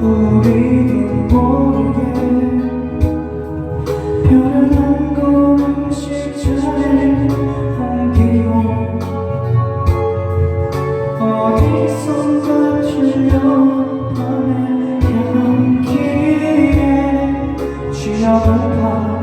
우리도 모르게 변한 건 음식자리 공기요 어디선가 출려온 밤의 향기에 취업을 가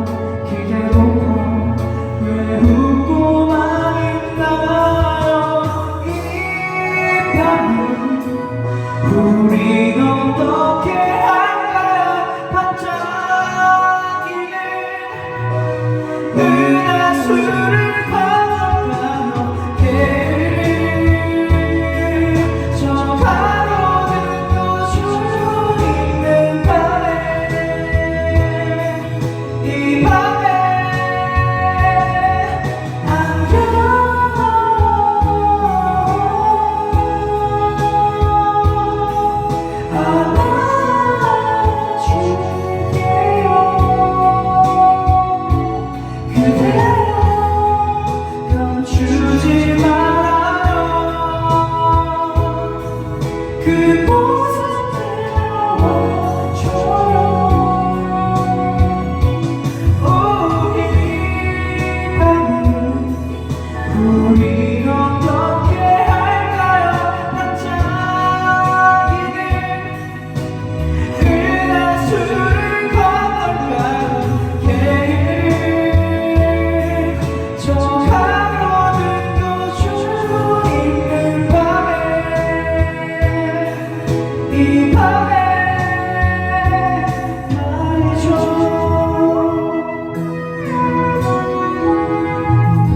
也不。